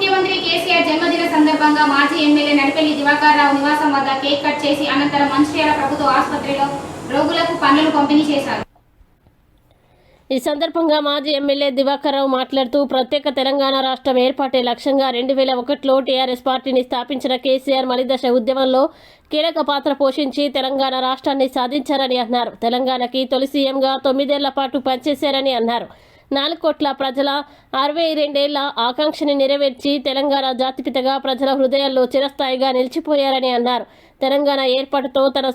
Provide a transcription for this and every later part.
ముఖ్యమంత్రి కేసీఆర్ జన్మదిన సందర్భంగా మాజీ ఎమ్మెల్యే నడిపెల్లి దివాకర్రావు నివాసం వద్ద కేక్ కట్ చేసి అనంతరం మంచిర్యాల ప్రభుత్వ ఆసుపత్రిలో రోగులకు పనులు పంపిణీ చేశారు. ఈ సందర్భంగా మాజీ ఎమ్మెల్యే దివాకర్రావు మాట్లాడుతూ ప్రత్యేక తెలంగాణ రాష్ట్రం ఏర్పాటే లక్ష్యంగా రెండు వేల ఒకటిలో టీఆర్ఎస్ పార్టీని స్థాపించిన కేసీఆర్ మలిదశ ఉద్యమంలో కీలక పాత్ర పోషించి తెలంగాణ రాష్ట్రాన్ని సాధించారని అన్నారు. తెలంగాణకి తొలి సీఎంగా తొమ్మిదేళ్ళ పాటు పనిచేశారని అన్నారు. నాలుగు కోట్ల ప్రజల అరవై రెండేళ్ళ ఆకాంక్షని నెరవేర్చి తెలంగాణ జాతిపితగా ప్రజల హృదయాల్లో చిరస్థాయిగా నిలిచిపోయారని అన్నారు. తెలంగాణ ఏర్పాటుతో తన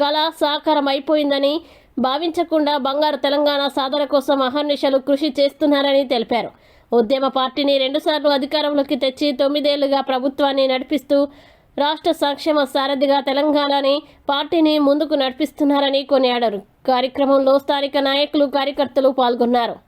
కళ సాకారం అయిపోయిందని భావించకుండా బంగారు తెలంగాణ సాధన కోసం అహర్నిశలు కృషి చేస్తున్నారని తెలిపారు. ఉద్యమ పార్టీని రెండుసార్లు అధికారంలోకి తెచ్చి తొమ్మిదేళ్ళుగా ప్రభుత్వాన్ని నడిపిస్తూ రాష్ట్ర సంక్షేమ సారథిగా తెలంగాణని పార్టీని ముందుకు నడిపిస్తున్నారని కొనియాడారు. కార్యక్రమంలో స్థానిక నాయకులు కార్యకర్తలు పాల్గొన్నారు.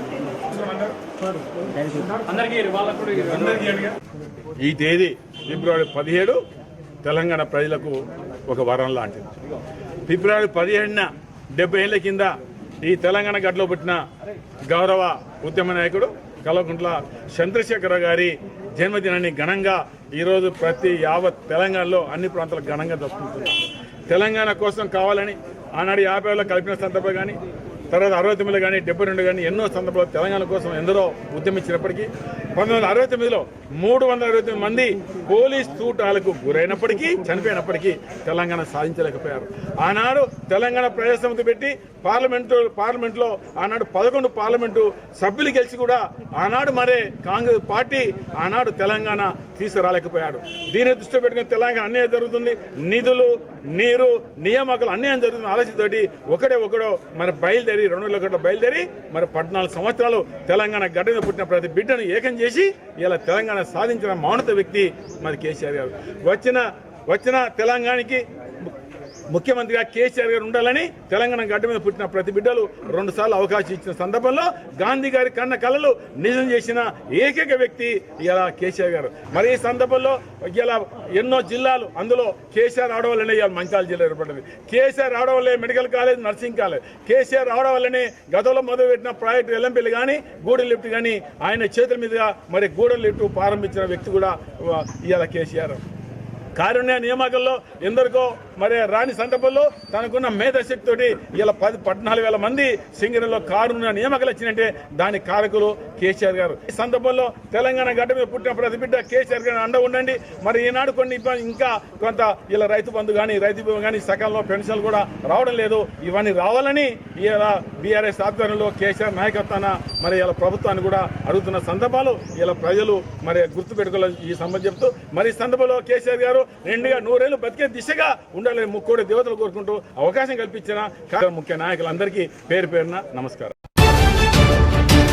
ఈ తేదీ ఫిబ్రవరి పదిహేడు తెలంగాణ ప్రజలకు ఒక వరం లాంటిది. ఫిబ్రవరి పదిహేడున డెబ్బై ఏళ్ళ కింద ఈ తెలంగాణ గడ్డలో పుట్టిన గౌరవ ఉద్యమ నాయకుడు కల్వకుంట్ల చంద్రశేఖర గారి జన్మదినాన్ని ఘనంగా ఈరోజు ప్రతి యావత్ తెలంగాణలో అన్ని ప్రాంతాలకు ఘనంగా జరుపుకుంటున్నాం. తెలంగాణ కోసం కావాలని ఆనాడు యాభై ఏళ్ళ కలిపిన సందర్భం కానీ తర్వాత అరవై తొమ్మిదిలో కానీ డెబ్బై రెండు కానీ ఎన్నో సందర్భాల్లో తెలంగాణ కోసం ఎందరో ఉద్యమించినప్పటికీ పంతొమ్మిది వందల అరవై తొమ్మిదిలో మూడు వందల అరవై తొమ్మిది మంది పోలీస్ చూటాలకు గురైనప్పటికీ చనిపోయినప్పటికీ తెలంగాణ సాధించలేకపోయారు. ఆనాడు తెలంగాణ ప్రజాసమితి పెట్టి పార్లమెంటు పార్లమెంట్లో ఆనాడు పదకొండు పార్లమెంటు సభ్యులు గెలిచి కూడా ఆనాడు మరే కాంగ్రెస్ పార్టీ ఆనాడు తెలంగాణ తీసుకురాలేకపోయాడు దీన్ని దృష్టి పెట్టుకుని తెలంగాణ అన్యాయం జరుగుతుంది. నిధులు నీరు నియామకాలు అన్యాయం జరుగుతుంది ఆలోచనతోటి ఒకడే ఒకడో మరి బయలుదేరి రెండు వేల ఒకటో బయలుదేరి మరి పద్నాలుగు సంవత్సరాలు తెలంగాణ గడ్డ పుట్టిన ప్రతి బిడ్డను ఏకం చేసి ఇలా తెలంగాణ సాధించిన మౌనత వ్యక్తి మరి కేసీఆర్ గారు. వచ్చిన వచ్చిన తెలంగాణకి ముఖ్యమంత్రిగా కేసీఆర్ గారు ఉండాలని తెలంగాణ గడ్డ మీద పుట్టిన ప్రతి బిడ్డలు రెండు సార్లు అవకాశం ఇచ్చిన సందర్భంలో గాంధీ గారి కన్న కళలు నిజం చేసిన ఏకైక వ్యక్తి ఇలా కేసీఆర్ గారు. మరి ఈ సందర్భంలో ఇలా ఎన్నో జిల్లాలు అందులో కేసీఆర్ రావడం వల్లనే ఇవాళ మంచాల జిల్లా ఏర్పడింది. కేసీఆర్ రావడం వల్లే medical college nursing college. KCR రావడం వల్లనే గతంలో మొదలుపెట్టిన ప్రాజెక్టు ఎల్ఎంపీలు కానీ గూడెం లిఫ్ట్ కానీ ఆయన చేతుల మీదుగా మరి గూడెం లిఫ్ట్ ప్రారంభించిన వ్యక్తి కూడా ఇవాళ కేసీఆర్. కారుణ్య నియామకంలో ఎందరికో మరి రాని సందర్భంలో తనకున్న మేధశక్తి తోటి ఇలా పది పద్నాలుగు వేల మంది సింగరేణిలో కారును నియామకాలు వచ్చినట్టే దాని కారకులు కేసీఆర్ గారు. ఈ సందర్భంలో తెలంగాణ గడ్డ మీద పుట్టిన ప్రతి బిడ్డ కేసీఆర్ గారు అండ ఉండండి. మరి ఈనాడు కొన్ని ఇంకా కొంత ఇలా రైతు బంధు కానీ రైతు బీమా కానీ సకాలంలో పెన్షన్లు కూడా రావడం లేదు. ఇవన్నీ రావాలని ఇలా బీఆర్ఎస్ ఆధ్వర్యంలో కేసీఆర్ నాయకత్వాన మరి ఇలా ప్రభుత్వాన్ని కూడా అడుగుతున్న సందర్భాలు ఇలా ప్రజలు మరి గుర్తు పెట్టుకోవాలి ఈ సంబంధం చెప్తూ మరి ఈ సందర్భంలో కేసీఆర్ గారు రెండుగా నూరేళ్ళు బతికే దిశగా ఉండాలని ముక్కోడి దేవతలు కోరుకుంటూ అవకాశం కల్పించిన ముఖ్య నాయకులందరికీ పేరు పేరున నమస్కారం.